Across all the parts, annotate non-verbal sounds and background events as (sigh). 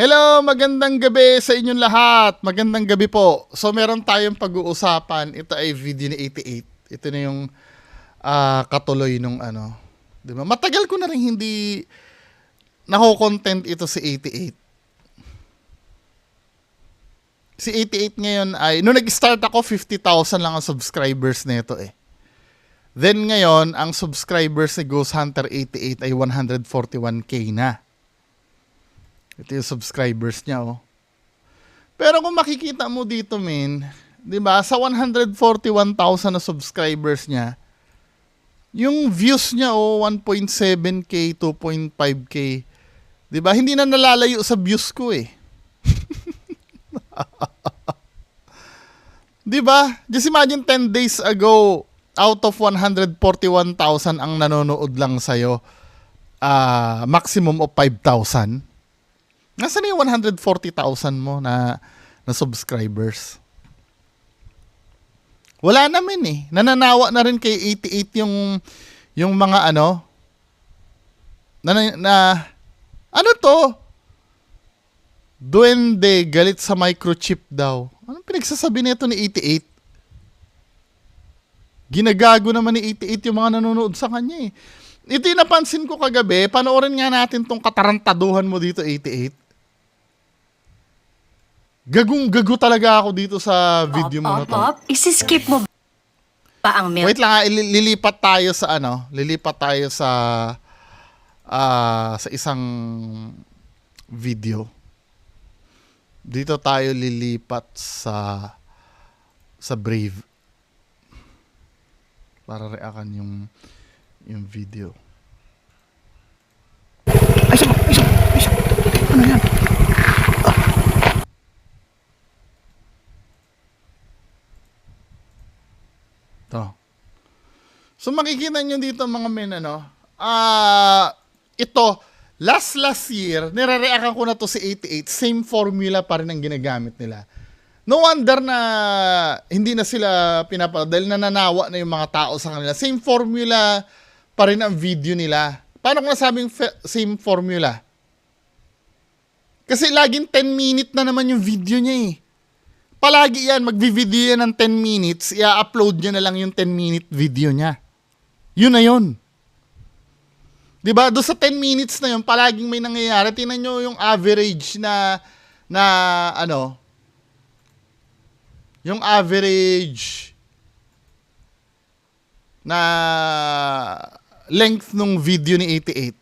Hello, magandang gabi sa inyong lahat. Magandang gabi po. So meron tayong pag-uusapan. Ito ay video ni 88. Ito na yung ah, katuloy nung ano. 'Di? Matagal ko na rin hindi nako-content ito si 88. Si 88 ngayon ay, nung nag-start ako, 50,000 lang ang subscribers nito eh. Then ngayon, ang subscribers ni Ghost Hunter 88 ay 141k na. Ito yung subscribers niya, oh. Pero kung makikita mo dito, men, 'di ba? Sa 141,000 na subscribers niya, yung views niya oh 1.7k, 2.5k. 'Di ba? Hindi na nalalayo sa views ko eh. (laughs) 'Di ba? Just imagine 10 days ago, out of 141,000 ang nanonood lang sa'yo, ah maximum of 5,000. Nasaan na yung 140,000 mo na, na subscribers? Wala naman eh. Nananawa na rin kay 88 yung yung mga ano na, na ano to? Duende galit sa microchip daw. Anong pinagsasabi nito ni 88? Ginagago naman ni 88 yung mga nanonood sa kanya eh. Ito yung napansin ko kagabi. Panoorin nga natin tong katarantaduhan mo dito, 88. Gagong-gago talaga ako dito sa video mo na to. Op, isi-skip mo ba ang milk? Wait lang, ha, ili- lilipat tayo sa ano, lilipat tayo sa ah, sa isang video. Dito tayo lilipat sa sa Brave para reakan yung yung video. Ay, isa, isa, isa. Ano yan? To. So makikita nyo dito mga men ano, ah ito last last year, nire-reactan ko na to si 88, same formula pa rin ang ginagamit nila. No wonder na hindi na sila pinapa dahil nananawa na yung mga tao sa kanila. Same formula pa rin ang video nila. Paano ko nasabing same formula? Kasi laging 10 minute na naman yung video niya eh. Palagi yan, magvi-video yan ng 10 minutes, i-upload niya na lang yung 10 minute video niya. Yun na yun. 'Di ba? Do sa 10 minutes na yun, palaging may nangyayari. Tingnan nyo yung average na na ano yung average na length nung video ni 88.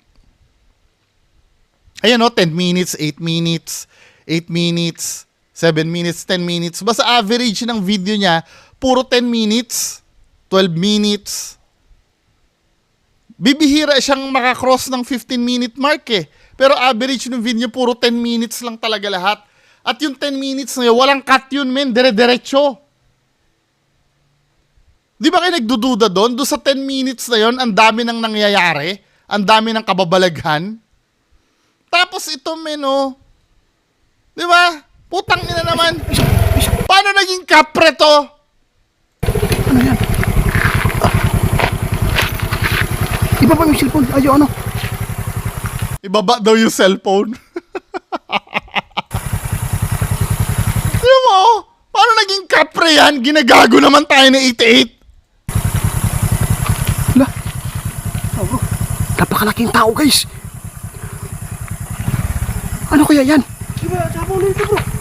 Ayan o, 10 minutes, 8 minutes, 8 minutes, 7 minutes, 10 minutes. Basta average ng video niya, puro 10 minutes, 12 minutes. Bibihira siyang makakross ng 15 minute mark eh. Pero average ng video, puro 10 minutes lang talaga lahat. At yung 10 minutes na yun, walang cut yun, men. Dire-diretso. Di ba kayo nagdududa doon? Doon sa 10 minutes na yon, ang dami nang nangyayari. Ang dami ng kababalaghan. Tapos ito, men, oh. Di ba? Putang ina naman. Paano naging kapre to? Ano yan? Ah. Iba pa yung cellphone. Ayaw, ano? Ibaba daw yung cellphone. (laughs) Di mo? Paano naging kapre yan? Ginagago naman tayo na 88. Wala. Oh, bro. Napakalaking tao, guys. Ano kaya yan? Diba, sabon nito, bro.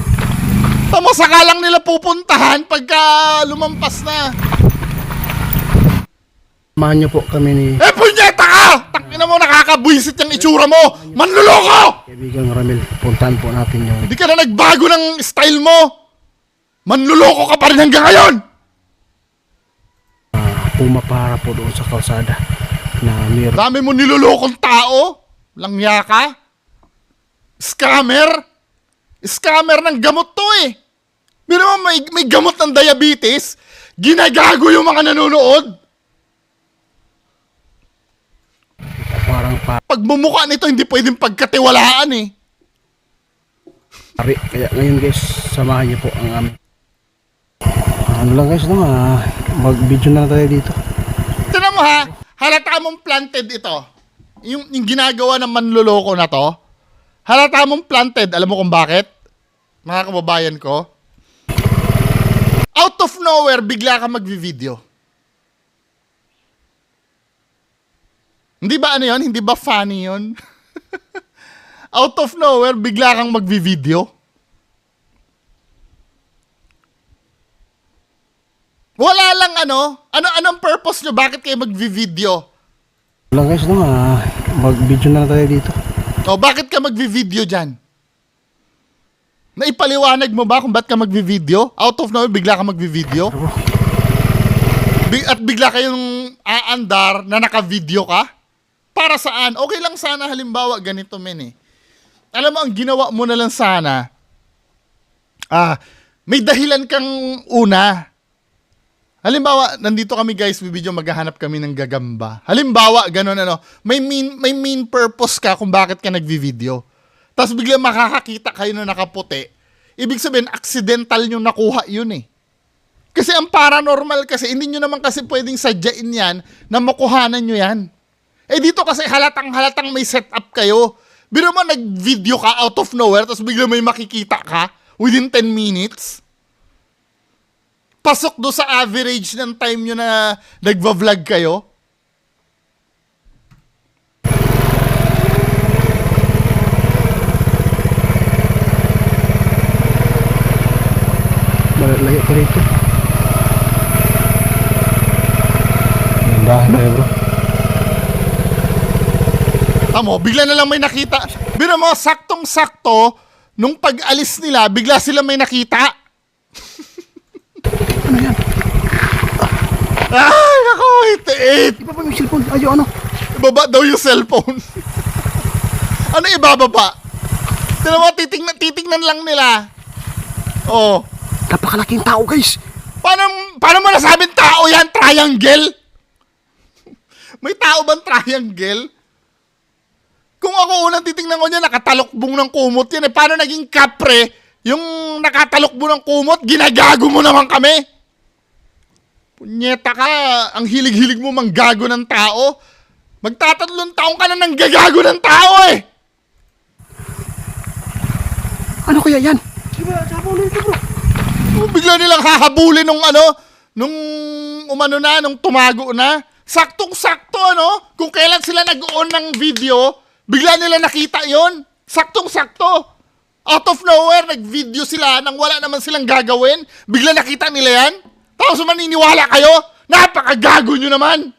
Tama saka lang nila pupuntahan pagka lumampas na. Samahan niyo po kami ni Eh, punyeta ka! Tangina mo, nakakabwisit yung itsura mo! Manluloko! kaibigang Ramil. Puntahan po natin yung Hindi ka na nagbago ng style mo! Manluloko ka pa rin hanggang ngayon! uh, pumapara po doon sa kalsada na mayroon Dami mo nilolokong tao? Langya ka? Scammer? Scammer ng gamot to eh. Pero mo may, may gamot ng diabetes, ginagago yung mga nanonood. parang Pagmumukha nito, hindi pwedeng pagkatiwalaan eh. pari. Kaya ngayon guys, samahan niyo po ang aming ano lang guys, no? ah, mag-video na lang tayo dito. Tinan mo ha, halata mong planted ito. Yung, yung ginagawa ng manloloko na to, Halata mong planted. Alam mo kung bakit? Mga kababayan ko. Out of nowhere, bigla ka magvi-video. Hindi ba ano yun? Hindi ba funny yun? (laughs) Out of nowhere, bigla kang magvi-video. Wala lang ano? Ano anong purpose nyo? Bakit kayo magvi-video? Wala guys, no, ah, mag-video na lang tayo dito. O bakit ka magvi-video dyan? Naipaliwanag mo ba kung ba't ka magvi-video? Out of nowhere, bigla ka magvi-video? Bi- at bigla kayong aandar na naka-video ka? Para saan? Okay lang sana halimbawa ganito men eh. Alam mo, ang ginawa mo na lang sana, ah, may dahilan kang una. Halimbawa, nandito kami guys, bibidyo maghahanap kami ng gagamba. Halimbawa, ganun ano, may main, may main purpose ka kung bakit ka nagvi-video. Tapos bigla makakakita kayo na nakaputi. Ibig sabihin, accidental yung nakuha yun eh. Kasi ang paranormal kasi, hindi nyo naman kasi pwedeng sadyain yan na makuhanan nyo yan. Eh dito kasi halatang halatang may setup kayo. Biro mo nag-video ka out of nowhere, tapos bigla may makikita ka within 10 minutes. Pasok do sa average ng time nyo na nagva-vlog kayo. Malayo pa rito. Dahan tayo bro. Tamo, bigla na lang may nakita. Biro mo, saktong-sakto, nung pag-alis nila, bigla sila may nakita. Ano yan? Ay, nako, itiit. Di ba ba yung cellphone? Ayo ano? Ibaba daw yung cellphone. ano ibababa? Tignan mo, titignan, titignan lang nila. Oh. Napakalaking tao guys. Paano, paano mo nasabing tao yan? Triangle? May tao bang triangle? Kung ako unang titingnan ko niya, nakatalokbong ng kumot yan. Eh, paano naging kapre? Yung nakatalokbo ng kumot, ginagago mo naman kami. Punyeta ka, ang hilig-hilig mo manggago ng tao. Magtatatlong taong ka na nang gagago ng tao eh. Ano kaya yan? Di ba? Sabulin ito bro. Oh, bigla nilang hahabulin nung ano, nung umano na, nung tumago na. Saktong-sakto ano, kung kailan sila nag-on ng video, bigla nila nakita yon. Saktong-sakto. Out of nowhere, nag-video sila nang wala naman silang gagawin. Bigla nakita nila yan. Tapos maniniwala kayo, napakagago nyo naman.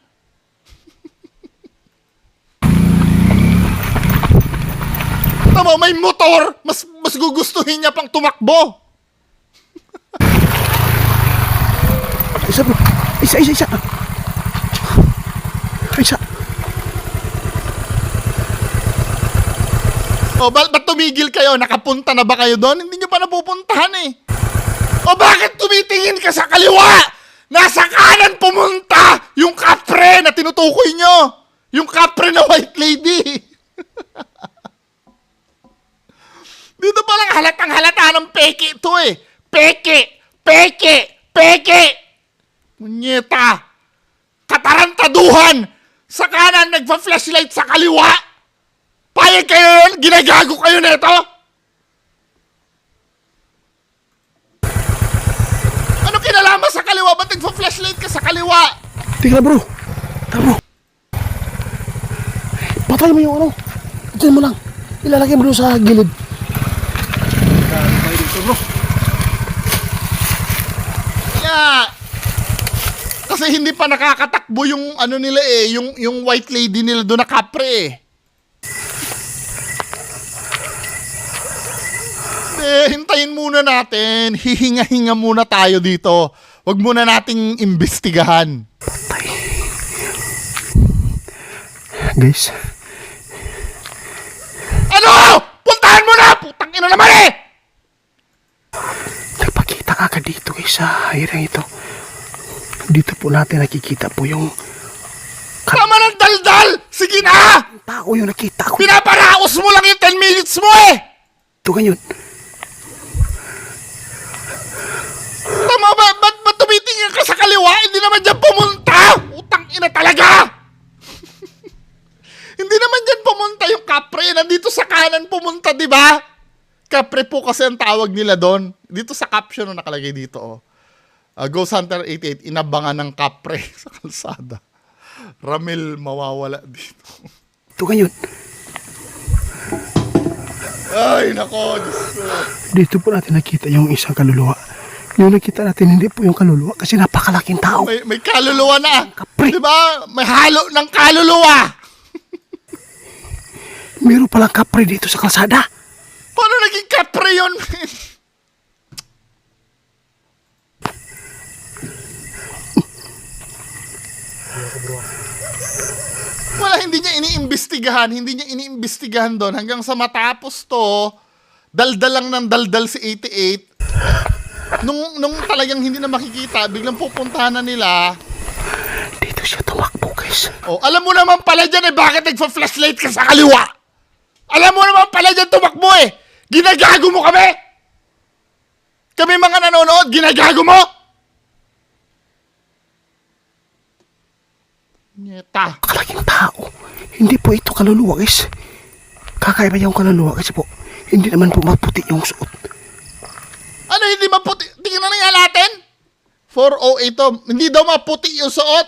Tama, may motor, mas, mas gugustuhin niya pang tumakbo. Isa bro. Isa, isa, isa. Isa. O, ba- ba't tumigil kayo? Nakapunta na ba kayo doon? Hindi nyo pa napupuntahan eh. O bakit tumitingin ka sa kaliwa? Nasa kanan pumunta yung kapre na tinutukoy nyo. Yung kapre na white lady. (laughs) Dito pa lang halatang halata ng peke ito eh. Peke! Peke! Peke! Munyeta! Katarantaduhan! Sa kanan, nagpa-flashlight sa kaliwa! Payag kayo yun? Ginagago kayo nito? Kinalaman sa kaliwa? Ba't nagpa-flashlight ka sa kaliwa? Tingnan bro. Tara bro. Patay mo yung ano. Diyan mo lang. Ilalagay mo doon sa gilid. Yeah. Kasi hindi pa nakakatakbo yung ano nila eh, yung yung white lady nila doon na kapre eh. Eh, hintayin muna natin. Hihinga-hinga muna tayo dito. Huwag muna nating imbestigahan. Guys. Ano? Puntahan mo na! Putang ina naman eh! Nagpakita agad dito guys sa hirang ito. Dito po natin nakikita po yung Tama ng daldal! Sige na! tao yung nakita ko. Pinaparaos mo lang yung 10 minutes mo eh! Ito ganyan. Tama ba? Ba't ba tumitingin ka sa kaliwa? Hindi naman dyan pumunta! Utang ina talaga! (laughs) Hindi naman dyan pumunta yung kapre. Nandito sa kanan pumunta, di ba? Kapre po kasi ang tawag nila doon. Dito sa caption no, nakalagay dito, oh. Uh, Ghost Hunter 88, inabangan ng kapre (laughs) sa kalsada. Ramil mawawala dito. Ito ngayon, Ay, nako, Diyos ko. dito po natin nakita yung isang kaluluwa. Yung nakita natin, hindi po yung kaluluwa kasi napakalaking tao. May, may kaluluwa na. Kapre. Di ba? May halo ng kaluluwa. (laughs) Meron palang kapre dito sa kalsada. Paano naging kapre yun? (laughs) Wala, hindi niya iniimbestigahan. Hindi niya iniimbestigahan doon hanggang sa matapos to, daldal lang ng daldal si 88. Nung, nung talagang hindi na makikita, biglang pupuntahan na nila. Dito siya tumakbo, guys. Oh, alam mo naman pala dyan eh, bakit nagpa-flashlight ka sa kaliwa? Alam mo naman pala dyan tumakbo eh. Ginagago mo kami. Kami mga nanonood, ginagago mo. Nyeta. Kalaking tao. Hindi po ito kaluluwa, guys. Kakaiba yung kaluluwa kasi po. Hindi naman po maputi yung suot. Ano hindi maputi? Tingnan na nga natin. 408 to. Hindi daw maputi yung suot.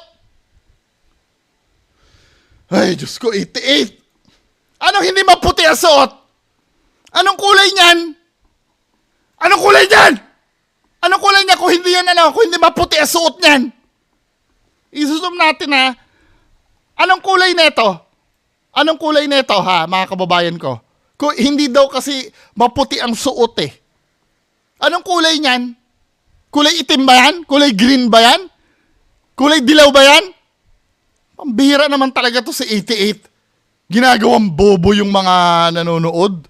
Ay, Diyos ko, 88. Anong hindi maputi ang suot? Anong kulay niyan? Anong kulay niyan? Anong kulay niya kung hindi yan ano, kung hindi maputi ang suot niyan? Isusum natin ha. Anong kulay nito? Anong kulay nito ha, mga kababayan ko? Kung hindi daw kasi maputi ang suot eh. Anong kulay niyan? Kulay itim ba yan? Kulay green ba yan? Kulay dilaw ba yan? Ang bihira naman talaga to sa 88. Ginagawang bobo yung mga nanonood.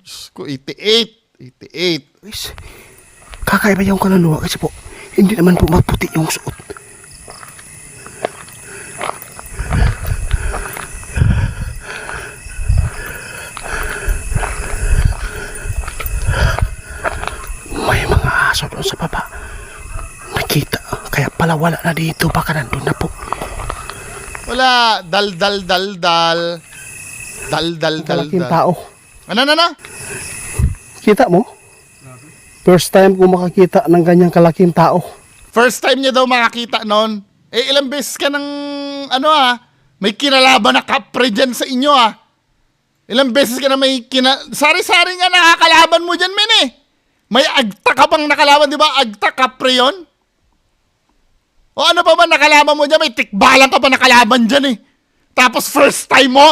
Diyos ko, 88. 88. Guys, kakaiba yung kaluluwa kasi po. Hindi naman po maputi yung suot. Mga aso doon sa baba. Nakita. Kaya pala wala na dito. Baka nandun na po. Wala. Dal, dal, dal, dal. Dal, dal, dal, dal. tao. Ano, ano, ano? Kita mo? First time ko makakita ng ganyang kalaking tao. First time niya daw makakita noon. Eh, ilang beses ka ng, ano ah, may kinalaban na kapre dyan sa inyo ah. Ilang beses ka na may kina... Sari-sari nga nakakalaban mo dyan, men eh. May agta ka bang nakalaban, di ba? Agta kapre yon. O ano pa ba nakalaban mo dyan? May tikbalang ka pa nakalaban dyan eh. Tapos first time mo?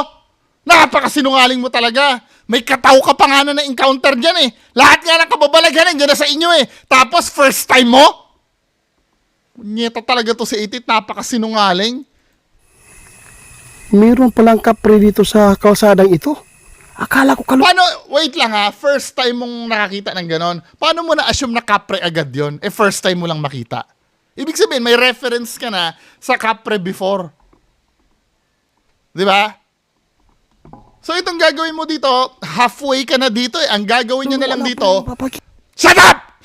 Napakasinungaling mo talaga. May kataw ka pa nga na na-encounter dyan eh. Lahat nga ng kababalaghan dyan na sa inyo eh. Tapos first time mo? Nyeta talaga to si Itit, napakasinungaling. Meron palang kapre dito sa kalsadang ito. Akala ko kalu... Paano, wait lang ha, first time mong nakakita ng ganon, paano mo na-assume na kapre agad yon? Eh, first time mo lang makita. Ibig sabihin, may reference ka na sa kapre before. Di ba? So, itong gagawin mo dito, halfway ka na dito eh. Ang gagawin niya na lang dito, Shut up!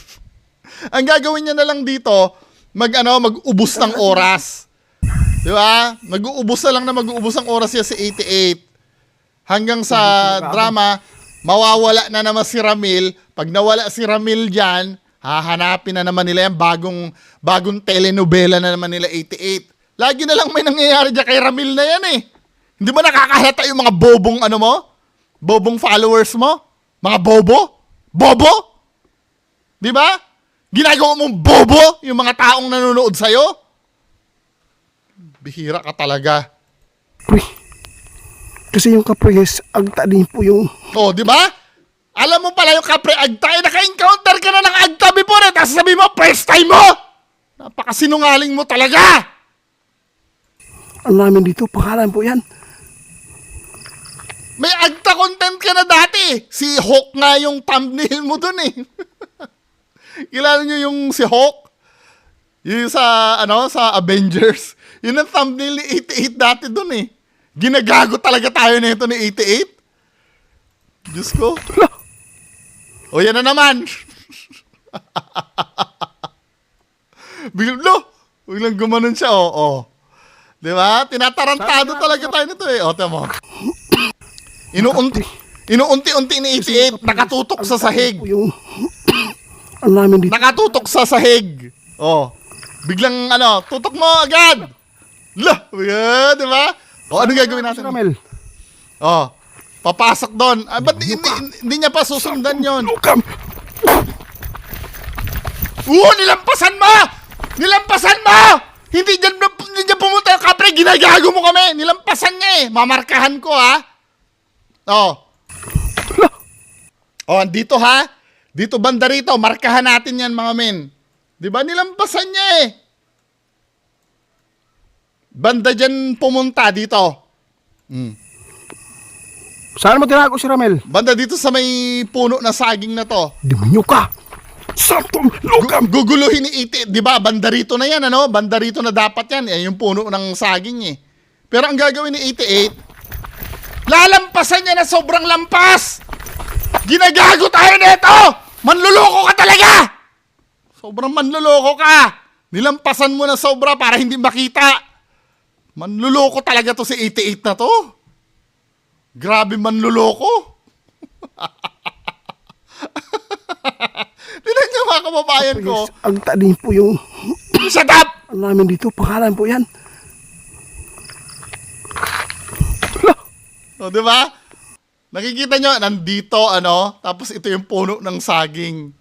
(laughs) Ang gagawin niya na lang dito, mag ano, mag-ubos ng oras. Di ba? Mag-uubos na lang na mag-uubos ng oras niya sa 88. Hanggang sa drama, mawawala na naman si Ramil. Pag nawala si Ramil dyan, hahanapin na naman nila yan bagong, bagong telenovela na naman nila 88. Lagi na lang may nangyayari dyan kay Ramil na yan eh. Hindi ba nakakahalata yung mga bobong ano mo? Bobong followers mo? Mga bobo? Bobo? Di ba? Ginagawa mong bobo yung mga taong nanonood sa'yo? Bihira ka talaga. Uy. Kasi yung kapre guys, agta din po yung... Oh, di ba? Alam mo pala yung kapre agta, eh, naka-encounter ka na ng agta before, eh, tapos sabi mo, first time mo! Napakasinungaling mo talaga! Ang namin dito, pangalan po yan. May agta content ka na dati. Si Hawk nga yung thumbnail mo dun eh. (laughs) Kilala niyo yung si Hawk? Yung sa, ano, sa Avengers. Yun ang thumbnail ni 88 dati dun eh. Ginagago talaga tayo nito ni 88. Diyos ko. (laughs) O yan na naman. (laughs) Biglang, no, biglang gumanon siya, oo. Oh, Di ba? Tinatarantado talaga tayo nito eh. O, tama. Inuunti, inuunti-unti ni 88, nakatutok sa sahig. Ano namin dito. Nakatutok sa sahig. Oh. Biglang ano, tutok mo agad. Lah, yeah, di ba? O, ano gagawin natin? Ramel. Oh. Papasok doon. Ah, ba't hindi, hindi niya pa susundan yon? Lukam. Oo, nilampasan mo! Nilampasan mo! Hindi dyan, hindi dyan pumunta yung kapre, ginagago mo kami. Nilampasan niya eh. Mamarkahan ko ha. Oh. Oh, dito ha. Dito banda rito, markahan natin yan mga men. Di ba nilampasan niya eh. Banda dyan pumunta dito. Saan mo tinago si Ramel? Banda dito sa may puno na saging na to. Demonyo ka. Sartom. Lukam. Gu- guguluhin ni Iti, 'di ba? Banda rito na 'yan, ano? Banda rito na dapat 'yan, eh, yung puno ng saging eh. Pero ang gagawin ni 88, lalampasan niya na sobrang lampas. Ginagago tayo nito. Manluloko ka talaga. Sobrang manluloko ka. Nilampasan mo na sobra para hindi makita. Manluloko talaga to si 88 na to. Grabe manluloko. (laughs) Tignan niyo mga kababayan ko. Yes, ang talim po yung Shut up! ano namin dito. Pangalan po yan. O, di ba? Nakikita nyo, nandito, ano, tapos ito yung puno ng saging.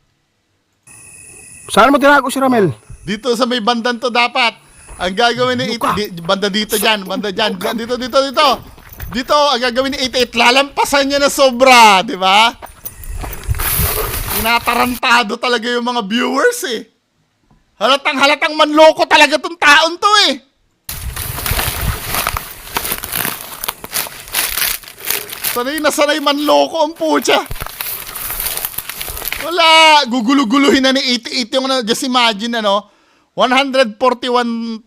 Saan mo tinago si Ramel? Dito sa may bandan to dapat. Ang gagawin ni 88, di, banda dito dyan, banda dyan, dyan, dito, dito, dito. Dito, ang gagawin ni 88, lalampasan niya na sobra, di ba? Tinatarantado talaga yung mga viewers eh. Halatang halatang manloko talaga tong taon to eh. Sanay na sanay manloko ang putya. Wala, gugulu-guluhin na ni 88 yung ano, just imagine ano, 141,000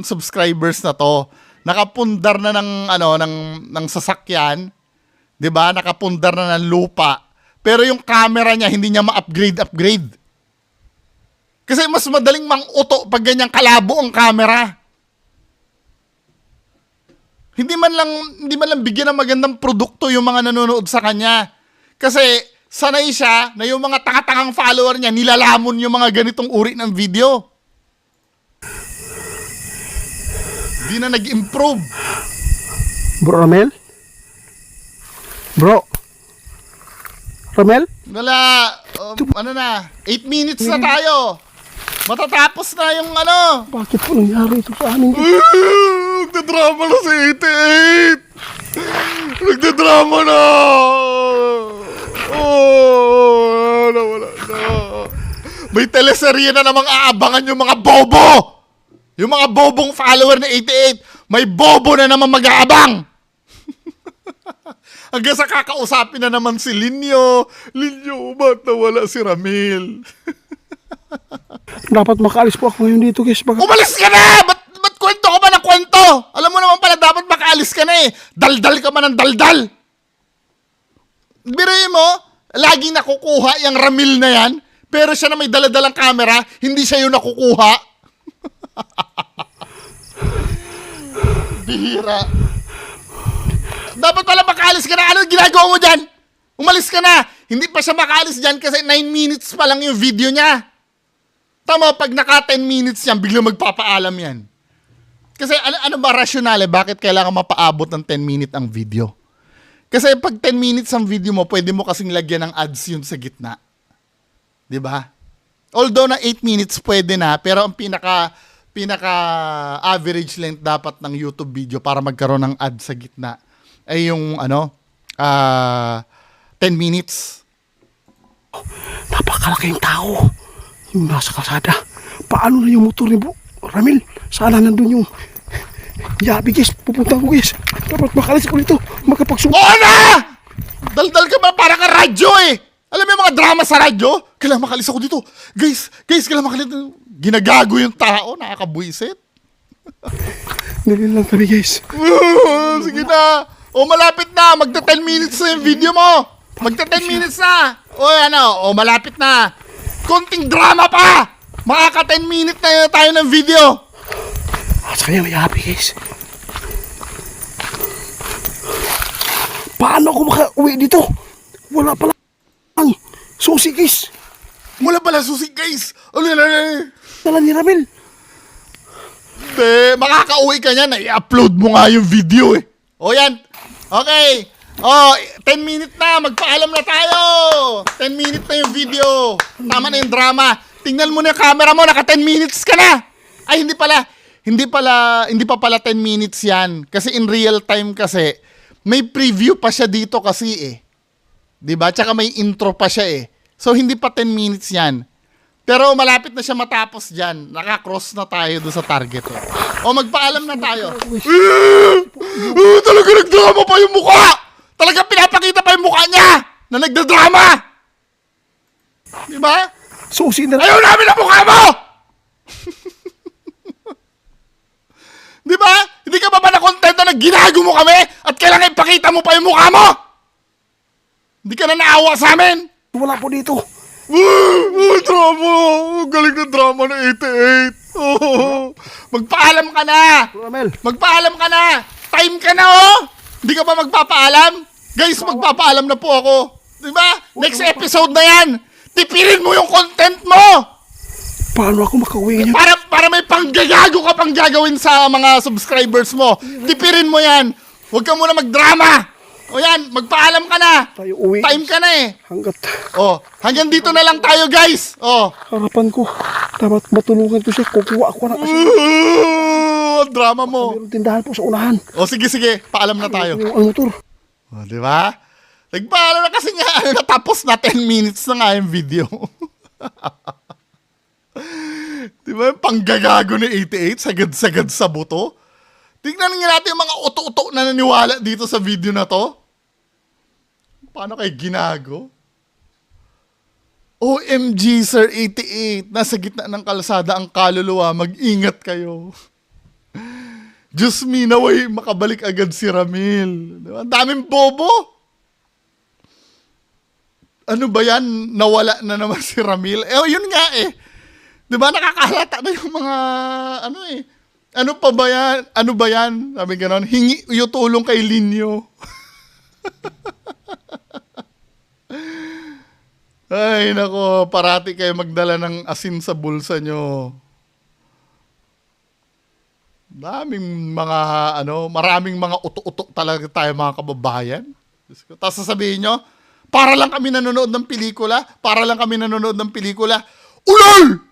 subscribers na to. Nakapundar na ng ano ng ng sasakyan, 'di ba? Nakapundar na ng lupa. Pero yung camera niya hindi niya ma-upgrade upgrade. Kasi mas madaling mang-uto pag ganyang kalabo ang camera. Hindi man lang hindi man lang bigyan ng magandang produkto yung mga nanonood sa kanya. Kasi sanay siya na yung mga tanga-tangang follower niya nilalamon yung mga ganitong uri ng video. Hindi na nag-improve. Bro Ramel? Bro? Ramel? Wala, um, ano na, 8 minutes na tayo. Matatapos na yung ano. Bakit po nangyari ito sa amin? Nagdadrama na si 88. Nagdadrama na. Oh, nawala na. May teleserye na namang aabangan yung mga bobo. Yung mga bobong follower ni 88. May bobo na naman mag-aabang. (laughs) Hanggang sa kakausapin na naman si Linyo. Linyo, ba't nawala si Ramil? (laughs) Dapat makaalis po ako ngayon dito guys. Baka Umalis ka na! Ba't, ba't kwento ka ba ng kwento? Alam mo naman pala, dapat makaalis ka na eh. Daldal ka man ng daldal. Biruin mo, laging nakukuha yung Ramil na yan, pero siya na may daladalang camera, hindi siya yung nakukuha. (laughs) Bihira. Dapat pala makaalis ka na. Ano ginagawa mo dyan? Umalis ka na. Hindi pa siya makaalis dyan kasi 9 minutes pa lang yung video niya. Tama, pag naka 10 minutes yan, biglang magpapaalam yan. Kasi ano, ano ba rasyonale? Bakit kailangan mapaabot ng 10 minute ang video? Kasi pag 10 minutes ang video mo, pwede mo kasing lagyan ng ads yun sa gitna. 'Di ba? Although na 8 minutes pwede na, pero ang pinaka pinaka average length dapat ng YouTube video para magkaroon ng ad sa gitna ay yung ano ah 10 minutes. napakalaking tao. Yung nasa kalsada. Paano na yung motor ni Bu? Ramil, sana nandun yung Yabi guys, pupunta ko guys. Dapat makalis ko dito. Magkapagsubo. Oo na! Daldal ka ba? Para ka radyo eh! Alam mo yung mga drama sa radyo? Kailangan makalis ako dito. Guys, guys, kailangan makalis. Ginagago yung tao, nakakabuisit. (laughs) Nilin lang kami guys. (laughs) Sige na. O malapit na, magta 10 minutes na yung video mo. Magta 10 minutes na. O ano, o malapit na. Konting drama pa. Makaka 10 minutes na tayo ng video. Asa kaya may happy guys? Paano ako makauwi dito? Wala pala ang susi guys. Wala pala susi, guys! Ano yan? ano yan? Dala ni Ramil. Be, makakauwi ka niyan. I-upload mo nga yung video eh. O yan. Okay. Oh, 10 minutes na. Magpaalam na tayo. 10 minutes na yung video. Tama na yung drama. Tingnan mo na yung camera mo. Naka 10 minutes ka na. Ay, hindi pala. Hindi pala, hindi pa pala 10 minutes yan. Kasi in real time kasi, may preview pa siya dito kasi eh. 'Di ba? Tsaka may intro pa siya eh. So hindi pa 10 minutes 'yan. Pero malapit na siya matapos diyan. Naka-cross na tayo doon sa target. Eh. O magpaalam na tayo. Eh, (laughs) talaga nagdrama pa yung mukha! Talaga pinapakita pa yung mukha niya na nagdadrama! Di ba? Susi na Ayaw namin ang mukha mo! (laughs) Di ba? Hindi ka ba ba nakontento na ginago mo kami at kailangan ipakita mo pa yung mukha mo? Hindi ka na naawa sa amin? Wala po dito. Oh, drama! Galing na drama na 88. Oh, magpaalam ka na! Ramil. Magpaalam ka na! Time ka na, oh! Hindi ka ba magpapaalam? Guys, magpapaalam na po ako. Di ba? Next episode na yan! Tipirin mo yung content mo! Paano ako makauwi niya? Para, para may panggagago ka pang gagawin sa mga subscribers mo. Tipirin mo yan. Huwag ka muna magdrama. O yan, magpaalam ka na. Tayo uwi. Time ka na eh. Hanggat Oh, hanggang dito na lang tayo guys. Oh. harapan ko. Dapat matulungan ko siya. Kukuha ako na kasi Uh, drama mo. mayroong tindahan po sa unahan. O sige, sige. Paalam na tayo. Yung ang motor. O, di ba? Nagpaalam na kasi nga, ano, (laughs) natapos na 10 minutes na nga yung video. (laughs) di ba? Yung Panggagago ni 88, sagad-sagad sa buto. Tingnan nga natin yung mga uto-uto na naniwala dito sa video na to. Paano kay ginago? OMG, Sir 88. Nasa gitna ng kalsada ang kaluluwa. Mag-ingat kayo. (laughs) Diyos me, naway makabalik agad si Ramil. Di ba? Ang daming bobo. Ano ba yan? Nawala na naman (laughs) si Ramil. Eh, yun nga eh. Di ba? Nakakalata na yung mga, ano eh. Ano pa ba yan? Ano ba yan? Sabi ganon. Hingi yung tulong kay Linyo. (laughs) Ay, nako. Parati kayo magdala ng asin sa bulsa nyo. Daming mga ano, maraming mga uto-uto talaga tayo mga kababayan. Tapos sasabihin nyo, para lang kami nanonood ng pelikula, para lang kami nanonood ng pelikula. Ulol!